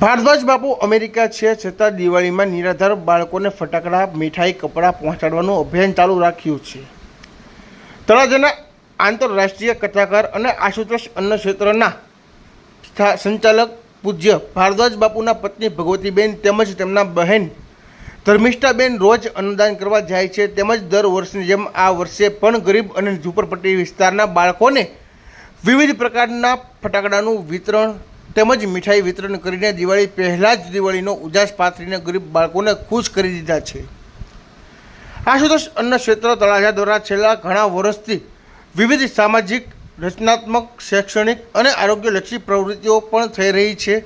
ભારદ્વાજ બાપુ America છે, છતાં દિવાળીમાં નિરાધાર બાળકોને ફટાકડા, મીઠાઈ, કપડાં પહોંચાડવાનું અભિયાન ચાલુ રાખ્યું છે. તળાજાના આંતરરાષ્ટ્રીય કથાકાર અને આશુતોષ અન્ન ક્ષેત્રના સંચાલક પૂજ્ય ભારદ્વાજ બાપુના પત્ની ભગવતીબેન તેમજ તેમના બહેન ધર્મિષ્ઠાબેન રોજ અન્નદાન કરવા જાય છે, તેમજ દર વર્ષની જેમ આ વર્ષે પણ ગરીબ અને ઝૂંપડપટ્ટી વિસ્તારના બાળકોને વિવિધ પ્રકારના ફટાકડાનું વિતરણ તેમજ મીઠાઈ વિતરણ કરીને દિવાળી પહેલાં જ દિવાળીનો ઉજાસ પાથરીને ગરીબ બાળકોને ખુશ કરી દીધા છે. આશુતોષ અન્ન ક્ષેત્ર તળાજા દ્વારા છેલ્લા ઘણા વર્ષથી વિવિધ સામાજિક, રચનાત્મક, શૈક્ષણિક અને આરોગ્યલક્ષી પ્રવૃત્તિઓ પણ થઈ રહી છે.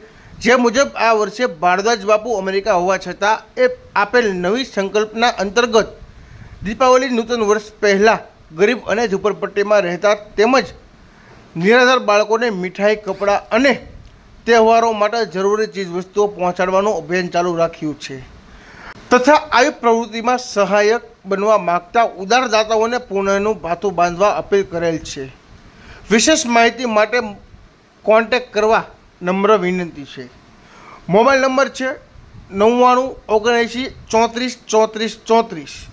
જે મુજબ આ વર્ષે ભારદ્વાજ બાપુ અમેરિકા હોવા છતાં એ આપેલ નવી સંકલ્પના અંતર્ગત દીપાવલી નૂતન વર્ષ પહેલાં ગરીબ અને ઝુંપડપટ્ટીમાં રહેતા તેમજ નિરાધાર બાળકોને મીઠાઈ, કપડાં અને તહેવારો માટે જરૂરી ચીજવસ્તુઓ પહોંચાડવાનું અભિયાન ચાલુ રાખ્યું છે. તથા આવી પ્રવૃત્તિમાં સહાયક બનવા માગતા ઉદારદાતાઓને પુણ્યનું ભાથું બાંધવા અપીલ કરેલ છે. વિશેષ માહિતી માટે કોન્ટેક કરવા નમ્ર વિનંતી છે. મોબાઈલ નંબર છે નવ્વાણું, ઓગણએંશી, ચોત્રીસ ચોત્રીસ ચોત્રીસ.